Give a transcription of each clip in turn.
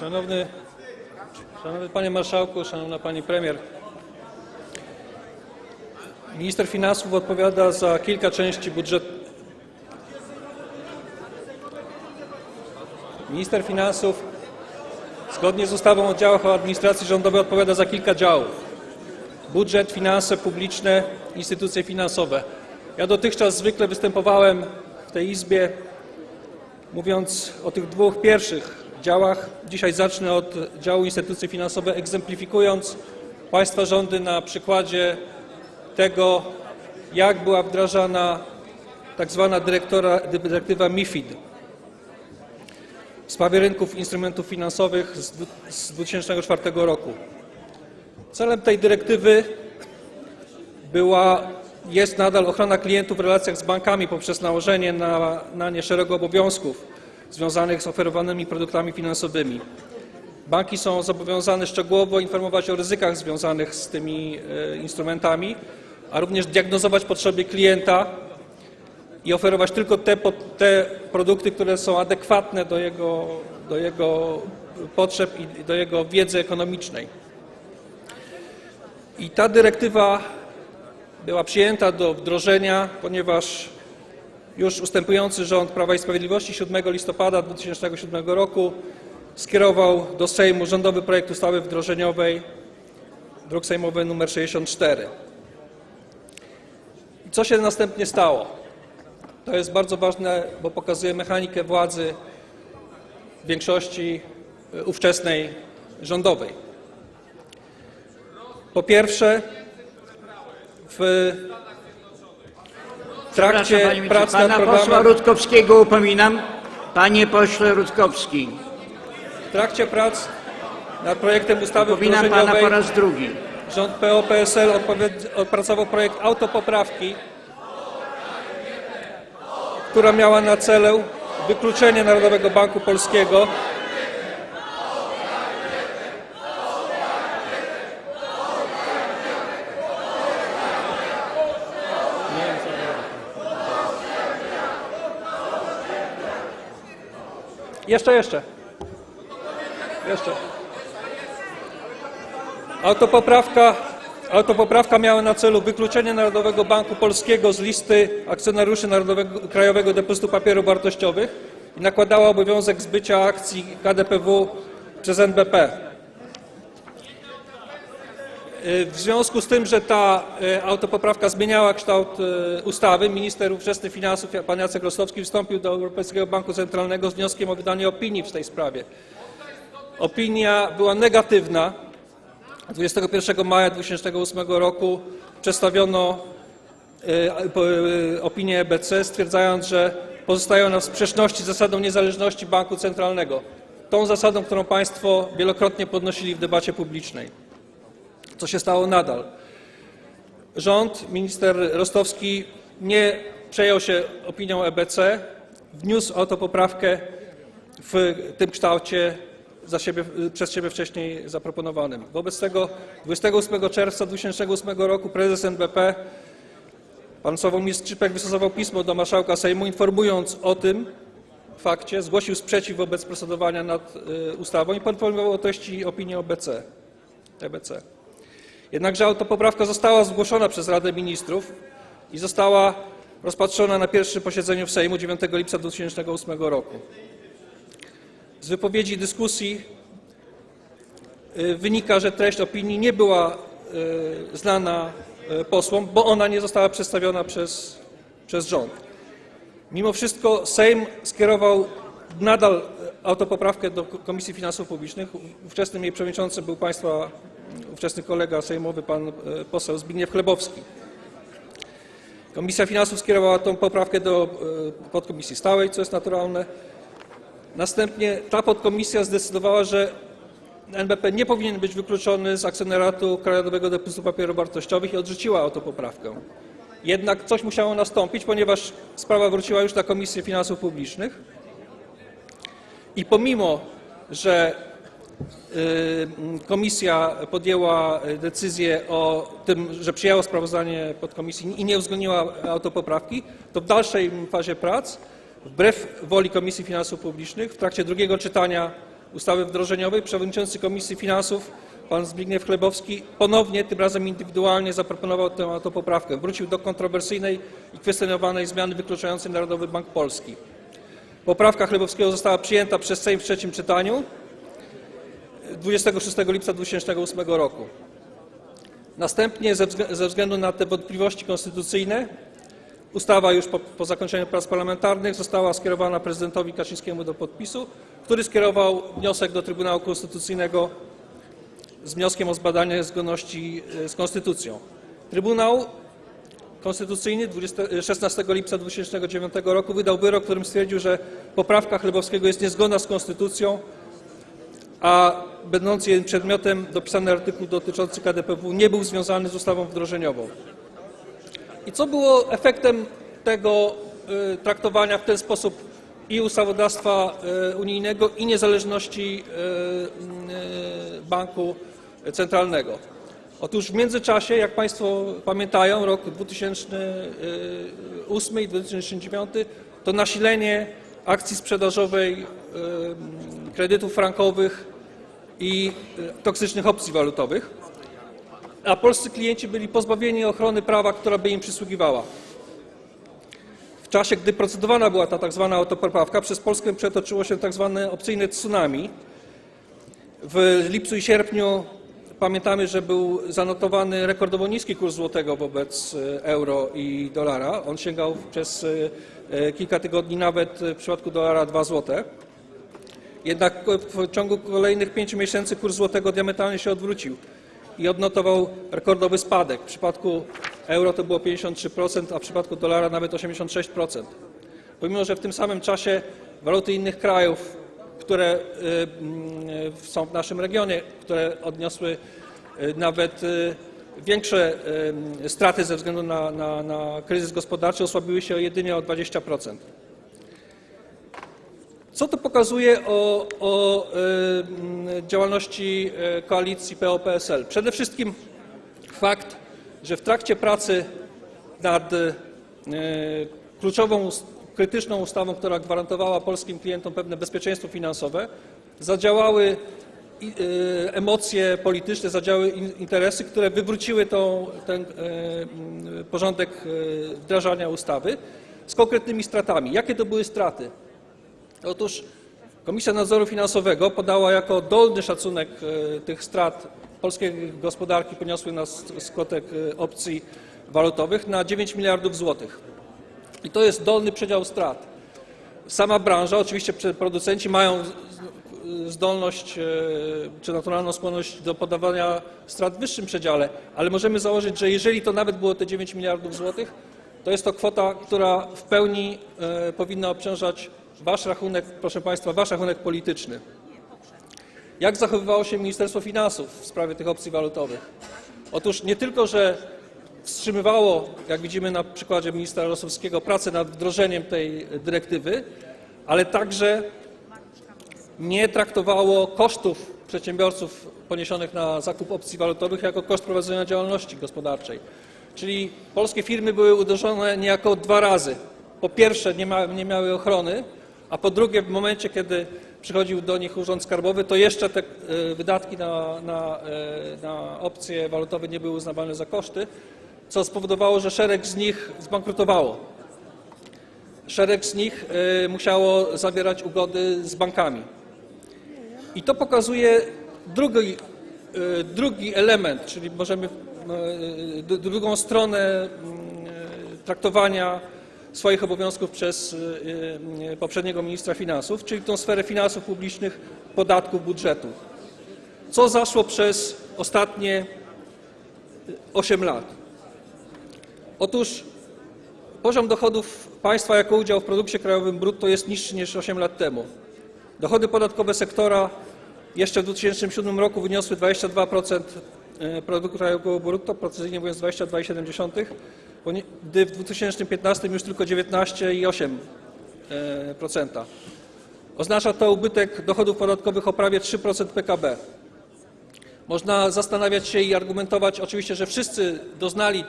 Szanowny, szanowny Panie Marszałku, Szanowna Pani Premier. Minister Finansów odpowiada za kilka części budżetu. Minister Finansów zgodnie z ustawą o działach administracji rządowej odpowiada za kilka działów. Budżet, finanse publiczne, instytucje finansowe. Ja dotychczas zwykle występowałem w tej Izbie mówiąc o tych dwóch pierwszych działach. Dzisiaj zacznę od działu instytucje finansowe, egzemplifikując Państwa rządy na przykładzie tego, jak była wdrażana tak zwana dyrektywa MIFID w sprawie rynków instrumentów finansowych z 2004 roku. Celem tej dyrektywy była, jest nadal ochrona klientów w relacjach z bankami poprzez nałożenie na, na nie szeregu obowiązków związanych z oferowanymi produktami finansowymi. Banki są zobowiązane szczegółowo informować o ryzykach związanych z tymi e, instrumentami, a również diagnozować potrzeby klienta i oferować tylko te, te produkty, które są adekwatne do jego, do jego potrzeb i do jego wiedzy ekonomicznej. I ta dyrektywa była przyjęta do wdrożenia, ponieważ już ustępujący rząd Prawa i Sprawiedliwości 7 listopada 2007 roku skierował do Sejmu rządowy projekt ustawy wdrożeniowej, druk sejmowy nr 64. I co się następnie stało? To jest bardzo ważne, bo pokazuje mechanikę władzy większości y, ówczesnej rządowej. Po pierwsze, w Przepraszam, trakcie panie prac nad Pana posła programem, Rutkowskiego upominam. Panie pośle Rutkowski, w trakcie prac nad projektem ustawy upominam pana wdrożeniowej po raz drugi. rząd PO-PSL odpowied- opracował projekt autopoprawki, która miała na celu wykluczenie Narodowego Banku Polskiego Jeszcze, jeszcze. Jeszcze. Autopoprawka, autopoprawka miała na celu wykluczenie Narodowego Banku Polskiego z listy akcjonariuszy Narodowego Krajowego Depozytu Papierów Wartościowych i nakładała obowiązek zbycia akcji KDPW przez NBP. Y, W związku z tym, że ta y, autopoprawka zmieniała kształt y, ustawy, minister ówczesny finansów pan Jacek Rostowski wystąpił do Europejskiego Banku Centralnego z wnioskiem o wydanie opinii w tej sprawie. Opinia była negatywna. 21 maja 2008 roku przedstawiono opinię EBC, stwierdzając, że pozostaje ona w sprzeczności z zasadą niezależności banku centralnego. Tą zasadą, którą Państwo wielokrotnie podnosili w debacie publicznej. Co się stało nadal? Rząd, minister Rostowski nie przejął się opinią EBC, wniósł autopoprawkę w tym kształcie siebie, przez siebie wcześniej zaproponowanym. Wobec tego 28 czerwca 2008 roku prezes NBP pan Sławomir Skrzypek wystosował pismo do marszałka Sejmu informując o tym fakcie, zgłosił sprzeciw wobec procedowania nad y, ustawą i poinformował o treści opinii OBC, EBC. Jednakże autopoprawka została zgłoszona przez Radę Ministrów i została rozpatrzona na pierwszym posiedzeniu Sejmu 9 lipca 2008 roku. Z wypowiedzi dyskusji y, wynika, że treść opinii nie była y, znana y, posłom, bo ona nie została przedstawiona przez, przez rząd. Mimo wszystko Sejm skierował nadal autopoprawkę do Komisji Finansów Publicznych. Ówczesnym jej przewodniczącym był państwa ówczesny kolega sejmowy, pan e, poseł Zbigniew Chlebowski. Komisja Finansów skierowała tę poprawkę do e, podkomisji stałej, co jest naturalne. Następnie ta podkomisja zdecydowała, że NBP nie powinien być wykluczony z akcjoneratu Krajowego Depozytu Papierów Wartościowych i odrzuciła autopoprawkę. Jednak coś musiało nastąpić, ponieważ sprawa wróciła już na Komisję Finansów Publicznych i pomimo, że y, komisja podjęła decyzję o tym, że przyjęła sprawozdanie podkomisji i nie uwzględniła autopoprawki, to w dalszej fazie prac, wbrew woli Komisji Finansów Publicznych, w trakcie drugiego czytania ustawy wdrożeniowej przewodniczący Komisji Finansów pan Zbigniew Chlebowski ponownie, tym razem indywidualnie zaproponował tę autopoprawkę. Wrócił do kontrowersyjnej i kwestionowanej zmiany wykluczającej Narodowy Bank Polski. Poprawka Chlebowskiego została przyjęta przez Sejm w trzecim czytaniu 26 lipca 2008 roku. Następnie ze wzglę- ze względu na te wątpliwości konstytucyjne ustawa już po, po zakończeniu prac parlamentarnych została skierowana prezydentowi Kaczyńskiemu do podpisu, który skierował wniosek do Trybunału Konstytucyjnego z wnioskiem o zbadanie zgodności e, z konstytucją. Trybunał Konstytucyjny 20, 16 lipca 2009 roku wydał wyrok, w którym stwierdził, że poprawka Chlebowskiego jest niezgodna z konstytucją, a będący jej przedmiotem dopisany artykuł dotyczący KDPW nie był związany z ustawą wdrożeniową. I co było efektem tego y, traktowania w ten sposób i ustawodawstwa y, unijnego, i niezależności banku centralnego? Otóż w międzyczasie, jak Państwo pamiętają, rok 2008 i 2009 to nasilenie akcji sprzedażowej y, kredytów frankowych i y, toksycznych opcji walutowych a polscy klienci byli pozbawieni ochrony prawa, która by im przysługiwała. W czasie, gdy procedowana była ta tak zwana autopoprawka, przez Polskę przetoczyło się tak zwane opcyjne tsunami. W lipcu i sierpniu pamiętamy, że był zanotowany rekordowo niski kurs złotego wobec e, euro i dolara. On sięgał przez e, e, kilka tygodni nawet w przypadku dolara 2 złote. Jednak w ciągu kolejnych pięciu miesięcy kurs złotego diametralnie się odwrócił i odnotował rekordowy spadek. W przypadku euro to było 53%, a w przypadku dolara nawet 86%. Pomimo, że w tym samym czasie waluty innych krajów, które y, mm, są w naszym regionie, które odniosły y, nawet y, większe straty ze względu na, na, na kryzys gospodarczy, osłabiły się jedynie o 20%. Co to pokazuje o, o działalności koalicji PO-PSL? Przede wszystkim fakt, że w trakcie pracy nad kluczową, krytyczną ustawą, która gwarantowała polskim klientom pewne bezpieczeństwo finansowe, zadziałały y, emocje polityczne, zadziałały in- interesy, które wywróciły tą, ten y, mm, porządek y, wdrażania ustawy z konkretnymi stratami. Jakie to były straty? Otóż Komisja Nadzoru Finansowego podała jako dolny szacunek e, tych strat polskiej gospodarki poniosły na skutek e, opcji walutowych na 9 miliardów złotych. I to jest dolny przedział strat. Sama branża, oczywiście producenci mają zdolność e, czy naturalną skłonność do podawania strat w wyższym przedziale, ale możemy założyć, że jeżeli to nawet było te 9 miliardów złotych, to jest to kwota, która w pełni e, powinna obciążać wasz rachunek, proszę Państwa, wasz rachunek polityczny. Jak zachowywało się Ministerstwo Finansów w sprawie tych opcji walutowych? Otóż nie tylko, że wstrzymywało, jak widzimy na przykładzie ministra Rosowskiego, pracę nad wdrożeniem tej dyrektywy, ale także nie traktowało kosztów przedsiębiorców poniesionych na zakup opcji walutowych jako koszt prowadzenia działalności gospodarczej. Czyli polskie firmy były uderzone niejako dwa razy. Po pierwsze nie, ma, nie miały ochrony, a po drugie w momencie, kiedy przychodził do nich Urząd Skarbowy, to jeszcze te e, wydatki na, na, e, na opcje walutowe nie były uznawane za koszty, co spowodowało, że szereg z nich zbankrutowało. Szereg z nich e, musiało zawierać ugody z bankami. I to pokazuje drugi, e, drugi element, czyli możemy d- drugą stronę traktowania swoich obowiązków przez poprzedniego ministra finansów, czyli tą sferę finansów publicznych, podatków, budżetu. Co zaszło przez ostatnie 8 lat? Otóż poziom dochodów państwa jako udział w produkcie krajowym brutto jest niższy niż 8 lat temu. Dochody podatkowe sektora jeszcze w 2007 roku wyniosły 22% e, produktu krajowego brutto, precyzyjnie mówiąc 22,7%, poni- gdy w 2015 już tylko 19,8%. e, Oznacza to ubytek dochodów podatkowych o prawie 3% PKB. Można zastanawiać się i argumentować oczywiście, że wszyscy doznali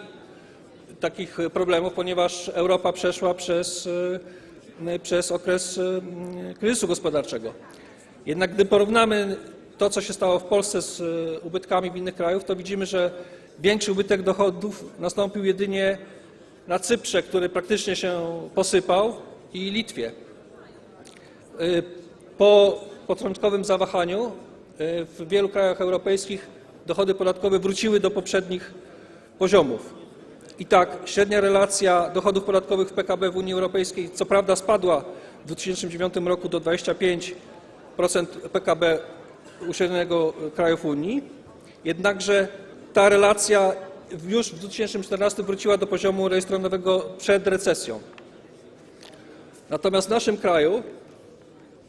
takich problemów, ponieważ Europa przeszła przez, e, przez okres e, kryzysu gospodarczego. Jednak gdy porównamy to, co się stało w Polsce z e, ubytkami w innych krajach, to widzimy, że większy ubytek dochodów nastąpił jedynie na Cyprze, który praktycznie się posypał, i Litwie. Po początkowym zawahaniu w wielu krajach europejskich dochody podatkowe wróciły do poprzednich poziomów. I tak średnia relacja dochodów podatkowych w PKB w Unii Europejskiej co prawda spadła w 2009 roku do 25% PKB uśrednionego krajów Unii, jednakże ta relacja już w 2014 wróciła do poziomu rejestrowanego przed recesją. Natomiast w naszym kraju,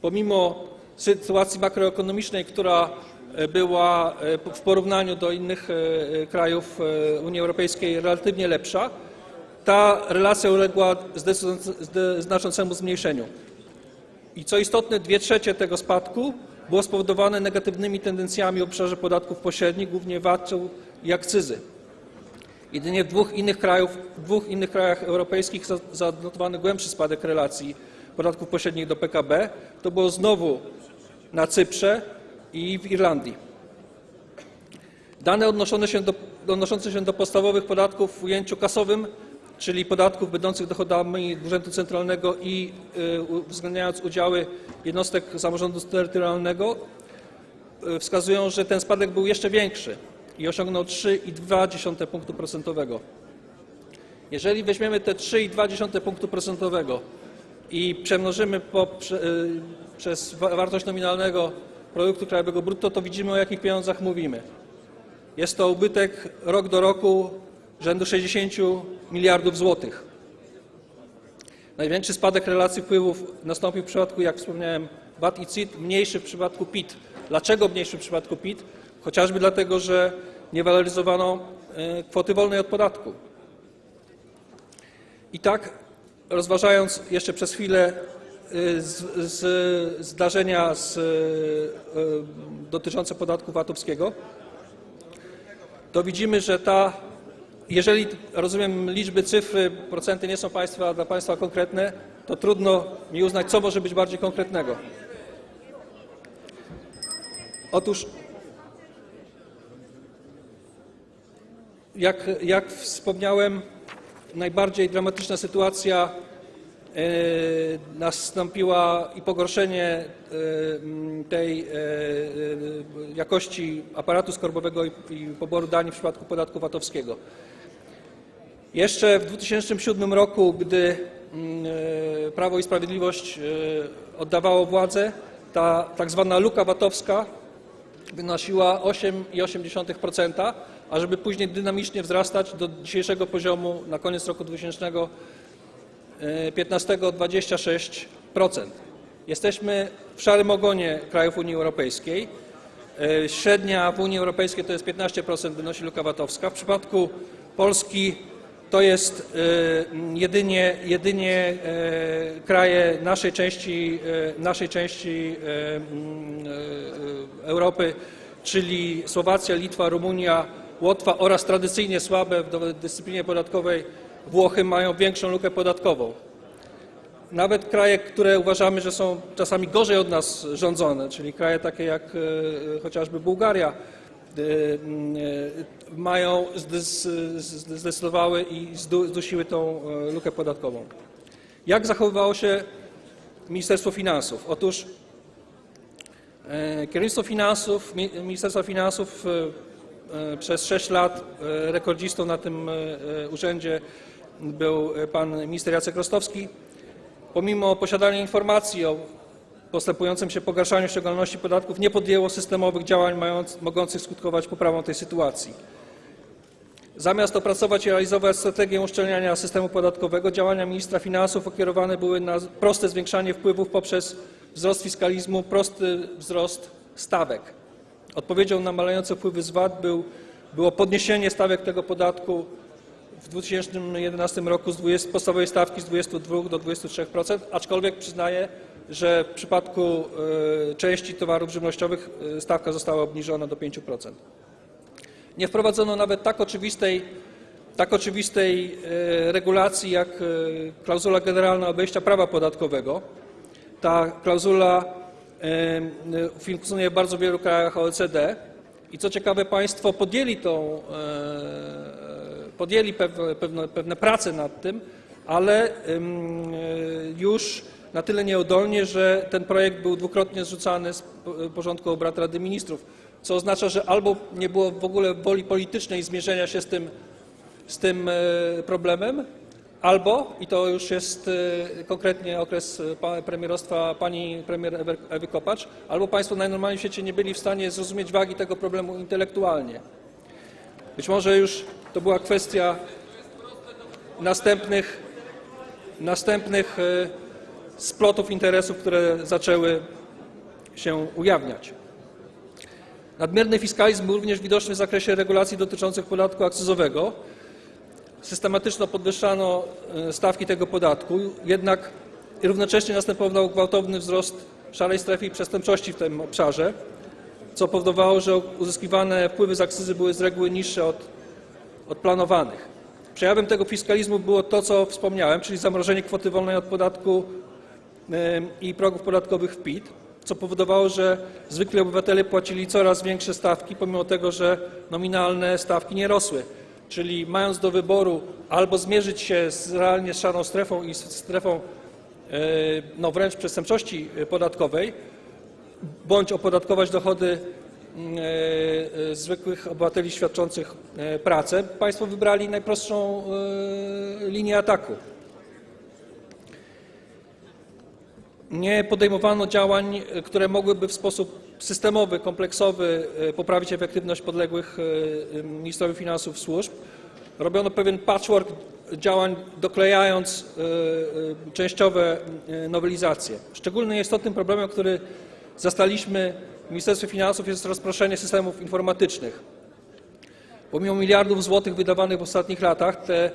pomimo sytuacji makroekonomicznej, która była e, w porównaniu do innych e, krajów e, Unii Europejskiej relatywnie lepsza, ta relacja uległa znaczącemu zmniejszeniu. I co istotne, dwie trzecie tego spadku było spowodowane negatywnymi tendencjami w obszarze podatków pośrednich, głównie VAT-u i akcyzy. Jedynie w dwóch innych, krajów, dwóch innych krajach europejskich za- zanotowano głębszy spadek relacji podatków pośrednich do PKB. To było znowu na Cyprze i w Irlandii. Dane odnoszone się do, odnoszące się do podstawowych podatków w ujęciu kasowym, czyli podatków będących dochodami Urzędu Centralnego i y, uwzględniając udziały jednostek samorządu terytorialnego, y, wskazują, że ten spadek był jeszcze większy i osiągnął 3,2 punktu procentowego. Jeżeli weźmiemy te 3,2 punktu procentowego i przemnożymy po, prze, y, przez wa- wartość nominalnego produktu krajowego brutto, to widzimy o jakich pieniądzach mówimy. Jest to ubytek rok do roku rzędu 60 miliardów złotych. Największy spadek relacji wpływów nastąpił w przypadku, jak wspomniałem, VAT i CIT, mniejszy w przypadku PIT. Dlaczego mniejszy w przypadku PIT? Chociażby dlatego, że nie waloryzowano e, kwoty wolnej od podatku. I tak, rozważając jeszcze przez chwilę y, z, z, zdarzenia z, y, y, dotyczące podatku VAT-owskiego, to widzimy, że ta, jeżeli rozumiem liczby, cyfry, procenty nie są państwa, dla Państwa konkretne, to trudno mi uznać, co może być bardziej konkretnego. Otóż, jak, jak wspomniałem, najbardziej dramatyczna sytuacja e, nastąpiła i pogorszenie e, tej e, jakości aparatu skarbowego i, poboru danin w przypadku podatku VAT-owskiego. Jeszcze w 2007 roku, gdy Prawo i Sprawiedliwość oddawało władzę, ta tak zwana luka VAT-owska wynosiła 8,8%, a żeby później dynamicznie wzrastać do dzisiejszego poziomu na koniec roku 2015 26%. Jesteśmy w szarym ogonie krajów Unii Europejskiej. E, Średnia w Unii Europejskiej to jest 15% wynosi luka VAT-owska. W przypadku Polski to jest e, jedynie, jedynie e, kraje naszej części, e, naszej części e, mm, e, Europy, czyli Słowacja, Litwa, Rumunia, Łotwa oraz tradycyjnie słabe w dyscyplinie podatkowej Włochy mają większą lukę podatkową. Nawet kraje, które uważamy, że są czasami gorzej od nas rządzone, czyli kraje takie jak e, chociażby Bułgaria, e, e, mają zdecydowały i zdu- zdusiły tą e, lukę podatkową. Jak zachowywało się Ministerstwo Finansów? Otóż e, kierownictwo finansów, Mi- Ministerstwa Finansów e, e, przez 6 lat e, rekordzistą na tym e, e, urzędzie był e, pan minister Jacek Rostowski pomimo posiadania informacji o postępującym się pogarszaniu ściągalności podatków, nie podjęło systemowych działań mając, mogących skutkować poprawą tej sytuacji. Zamiast opracować i realizować strategię uszczelniania systemu podatkowego, działania ministra finansów okierowane były na proste zwiększanie wpływów poprzez wzrost fiskalizmu, prosty wzrost stawek. Odpowiedzią na malejące wpływy z VAT był, było podniesienie stawek tego podatku w 2011 roku z 20, podstawowej stawki z 22 do 23%, aczkolwiek przyznaję, że w przypadku e, części towarów żywnościowych e, stawka została obniżona do 5%. Nie wprowadzono nawet tak oczywistej, tak oczywistej e, regulacji jak klauzula generalna obejścia prawa podatkowego. Ta klauzula funkcjonuje w bardzo wielu krajach OECD. I co ciekawe, Państwo podjęli, tą, podjęli pewne, pewne, prace nad tym, ale e, już na tyle nieudolnie, że ten projekt był dwukrotnie zrzucany z po- porządku obrad Rady Ministrów, co oznacza, że albo nie było w ogóle woli politycznej zmierzenia się z tym, z tym e, problemem, albo, i to już jest e, konkretnie okres premierostwa pani premier Ewy- Kopacz, albo Państwo najnormalniej świecie nie byli w stanie zrozumieć wagi tego problemu intelektualnie. Być może już to była kwestia następnych, następnych e, splotów interesów, które zaczęły się ujawniać. Nadmierny fiskalizm był również widoczny w zakresie regulacji dotyczących podatku akcyzowego. Systematycznie podwyższano e, stawki tego podatku, jednak równocześnie następował gwałtowny wzrost szarej strefy i przestępczości w tym obszarze, co powodowało, że uzyskiwane wpływy z akcyzy były z reguły niższe od, od planowanych. Przejawem tego fiskalizmu było to, co wspomniałem, czyli zamrożenie kwoty wolnej od podatku i progów podatkowych w PIT, co powodowało, że zwykli obywatele płacili coraz większe stawki, pomimo tego, że nominalne stawki nie rosły. Czyli mając do wyboru albo zmierzyć się z, realnie szarą strefą i strefą e, no wręcz przestępczości e, podatkowej, bądź opodatkować dochody zwykłych obywateli świadczących e, pracę, Państwo wybrali najprostszą e, linię ataku. Nie podejmowano działań, e, które mogłyby w sposób systemowy, kompleksowy e, poprawić efektywność podległych e, ministrowi finansów służb. Robiono pewien patchwork działań, doklejając e, e, częściowe e, nowelizacje. Szczególnie istotnym problemem, który zastaliśmy w Ministerstwie Finansów jest rozproszenie systemów informatycznych. Pomimo miliardów złotych wydawanych w ostatnich latach te,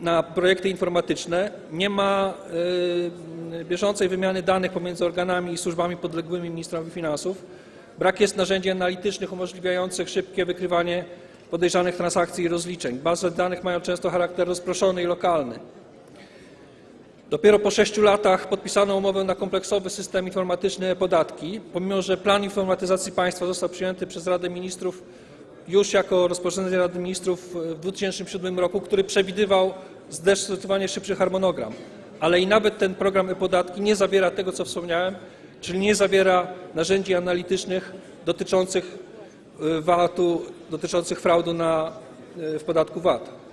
na projekty informatyczne nie ma y, bieżącej wymiany danych pomiędzy organami i służbami podległymi ministrowi finansów. Brak jest narzędzi analitycznych umożliwiających szybkie wykrywanie podejrzanych transakcji i rozliczeń. Bazy danych mają często charakter rozproszony i lokalny. Dopiero po sześciu latach podpisano umowę na kompleksowy system informatyczny e-podatki, pomimo że plan informatyzacji państwa został przyjęty przez Radę Ministrów już jako rozporządzenie Rady Ministrów w 2007 roku, który przewidywał zdecydowanie szybszy harmonogram. Ale i nawet ten program e-podatki nie zawiera tego, co wspomniałem, czyli nie zawiera narzędzi analitycznych dotyczących y, VAT-u, dotyczących fraudu na, y, w podatku VAT.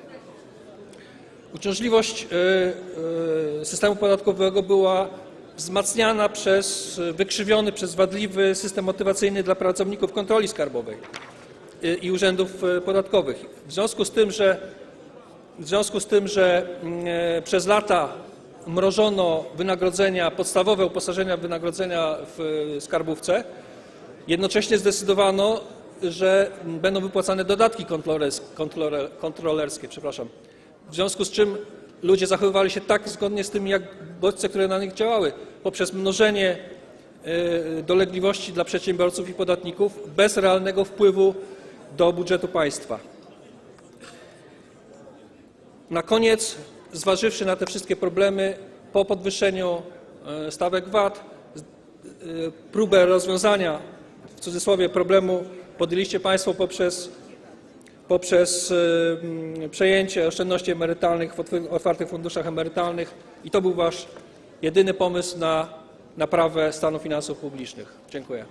Uciążliwość y, y, systemu podatkowego była wzmacniana przez y, wykrzywiony, przez wadliwy system motywacyjny dla pracowników kontroli skarbowej i urzędów podatkowych. W związku z tym, że, w związku z tym, że mm, e, przez lata mrożono wynagrodzenia, podstawowe uposażenia wynagrodzenia w skarbówce, jednocześnie zdecydowano, że będą wypłacane dodatki kontrolers- kontrole- kontrolerskie. Przepraszam. W związku z czym ludzie zachowywali się tak zgodnie z tym, jak bodźce, które na nich działały, poprzez mnożenie y, dolegliwości dla przedsiębiorców i podatników bez realnego wpływu do budżetu państwa. Na koniec, zważywszy na te wszystkie problemy, po podwyższeniu e, stawek VAT, e, próbę rozwiązania, w cudzysłowie, problemu podjęliście Państwo poprzez, poprzez e, mm, przejęcie oszczędności emerytalnych w otw- otwartych funduszach emerytalnych i to był Wasz jedyny pomysł na naprawę stanu finansów publicznych. Dziękuję.